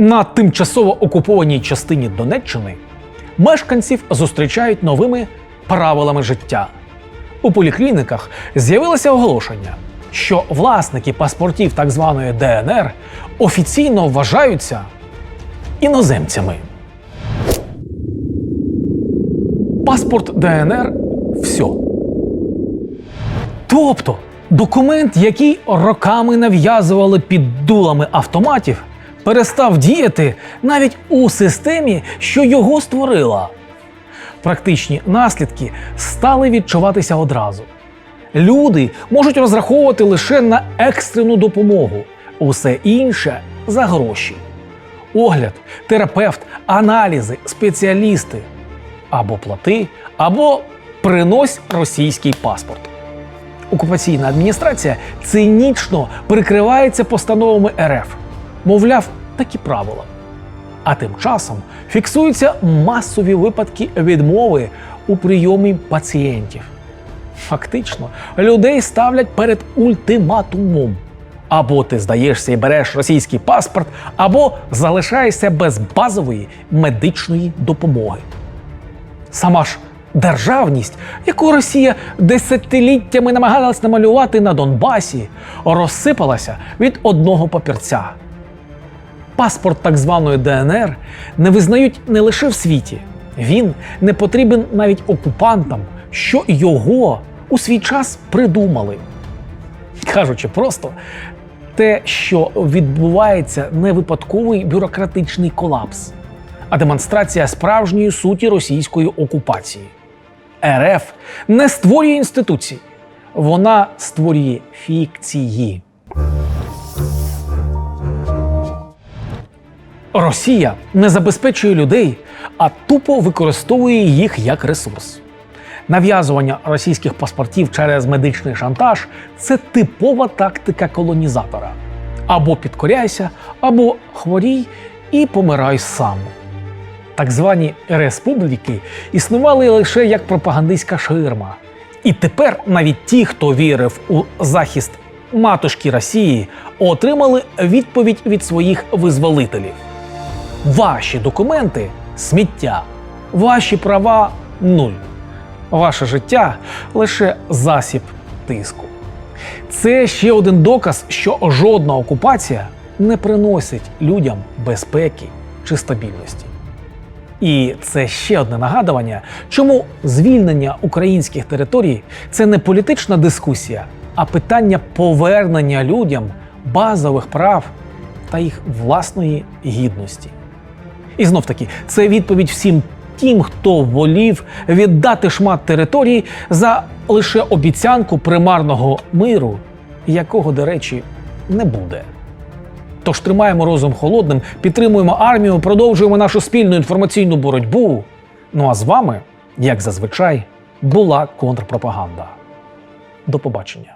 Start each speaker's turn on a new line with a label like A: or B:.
A: На тимчасово окупованій частині Донеччини мешканців зустрічають новими правилами життя. У поліклініках з'явилося оголошення, що власники паспортів так званої ДНР офіційно вважаються іноземцями. Паспорт ДНР все. Тобто документ, який роками нав'язували під дулами автоматів, перестав діяти навіть у системі, що його створила. Практичні наслідки стали відчуватися одразу. Люди можуть розраховувати лише на екстрену допомогу, усе інше за гроші. Огляд, терапевт, аналізи, спеціалісти або плати, або принось російський паспорт. Окупаційна адміністрація цинічно прикривається постановами РФ. Мовляв, такі правила. А тим часом фіксуються масові випадки відмови у прийомі пацієнтів. Фактично, людей ставлять перед ультиматумом. Або ти здаєшся і береш російський паспорт, або залишаєшся без базової медичної допомоги. Сама ж державність, яку Росія десятиліттями намагалась намалювати на Донбасі, розсипалася від одного папірця. Паспорт так званої ДНР не визнають не лише в світі, він не потрібен навіть окупантам, що його у свій час придумали. Кажучи просто, те, що відбувається, не випадковий бюрократичний колапс, а демонстрація справжньої суті російської окупації. РФ не створює інституції, вона створює фікції. Росія не забезпечує людей, а тупо використовує їх як ресурс. Нав'язування російських паспортів через медичний шантаж це типова тактика колонізатора. Або підкоряйся, або хворій і помирай сам. Так звані республіки існували лише як пропагандистська ширма. І тепер навіть ті, хто вірив у захист матушки Росії, отримали відповідь від своїх визволителів. Ваші документи сміття, ваші права нуль. Ваше життя лише засіб тиску. Це ще один доказ, що жодна окупація не приносить людям безпеки чи стабільності. І це ще одне нагадування, чому звільнення українських територій це не політична дискусія, а питання повернення людям базових прав та їх власної гідності. І знов таки, це відповідь всім тим, хто волів віддати шмат території за лише обіцянку примарного миру, якого, до речі, не буде. Тож тримаємо розум холодним, підтримуємо армію, продовжуємо нашу спільну інформаційну боротьбу. Ну а з вами, як зазвичай, була контрпропаганда. До побачення.